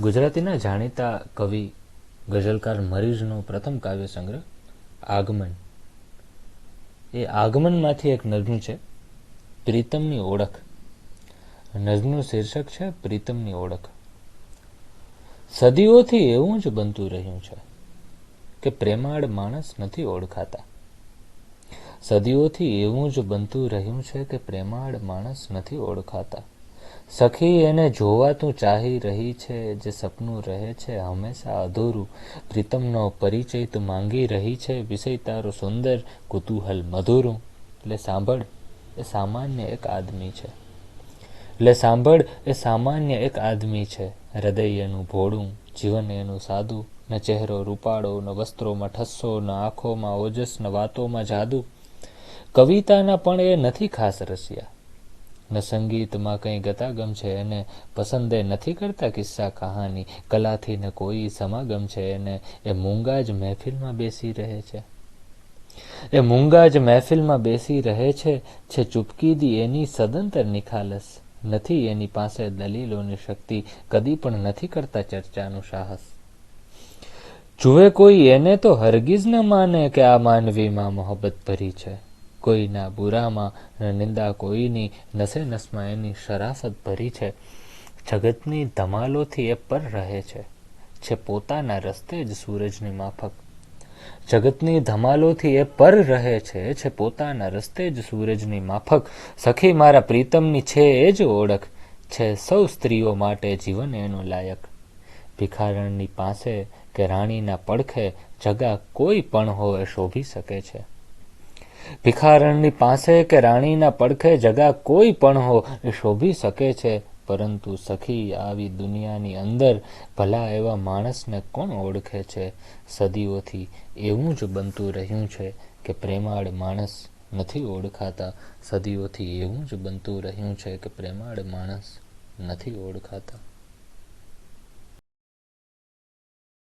ગુજરાતીના જાણીતા કવિ, ગઝલકાર મરીઝનો પ્રથમ કાવ્ય સંગ્રહ, આગમન. એ આગમનમાંથી એક નજનું છે, પ્રીતમની ઓળખ. નજનું શીર્ષક છે, પ્રીતમની ઓળખ. સદીઓથી એવું જ બનતું રહ્યું છે, કે પ્રેમાળ માણસ નથી ઓળખાતા. સદીઓથી એવું જ બનતું રહ્યું છે, કે પ્રેમાળ માણસ નથી ઓળખાતા. સખી એને જોવા તું ચાહી રહી છે, જે સપનું રહે છે, હંમેશા અધૂરું પ્રીતમનો પરિચય તું માંગી રહી છે, વિષય તારો સુંદર, કુતૂહલ મધુરું. એટલે સાંભળ, એ સામાન્ય એક આદમી છે. એટલે સાંભળ, એ સામાન્ય એક આદમી છે. હૃદય એનું ભોળું, જીવન એનું સાદું, ન ચહેરો રૂપાળો, ન વસ્ત્રોમાં ઠસ્સો, ન આંખોમાં ઓજસ, ન વાતોમાં જાદુ. કવિતાના પણ એ નથી ખાસ રસિયા. ન સંગીતમાં કંઈ ગતાગમ છે એને પસંદે નથી કરતા કિસ્સા કહાની, કલાથી ને કોઈ સમાગમ છે એને એ મૂંગા જ મહેફિલમાં બેસી રહે છે. એ મૂંગા જ મહેફિલમાં બેસી રહે છે છે ચૂપકીદી એની સદંતર નિખાલસ. નથી એની પાસે દલીલોની શક્તિ, કદી પણ નથી કરતા ચર્ચાનું સાહસ. જુએ કોઈ એને તો હરગીઝ ન માને કે આ માનવીમાં મોહબ્બત ભરી છે. કોઈના બુરામાં નિંદા કોઈની, નસે નસમાં એની શરાફત ભરી છે. જગતની ધમાલોથી એ પર રહે છે છે પોતાના રસ્તે જ સૂરજની માફક. જગતની ધમાલોથી એ પર રહે છે છે પોતાના રસ્તે જ સૂરજની માફક. સખી, મારા પ્રીતમની છે એ જ ઓળખ, છે સૌ સ્ત્રીઓ માટે જીવન એનું લાયક. ભિખારણની પાસે કે રાણીના પડખે જગા કોઈ પણ હોય શોભી શકે છે. ભિખારણની પાસે કે રાણીના પડખે જગા કોઈ પણ હો એ શોભી શકે છે, પરંતુ સખી આવી દુનિયાની અંદર ભલા એવા માણસને કોણ ઓળખે છે? સદીઓથી એવું જ બનતું રહ્યું છે કે પ્રેમાળ માણસ નથી ઓળખાતા. સદીઓથી એવું જ બનતું રહ્યું છે કે પ્રેમાળ માણસ નથી ઓળખાતા.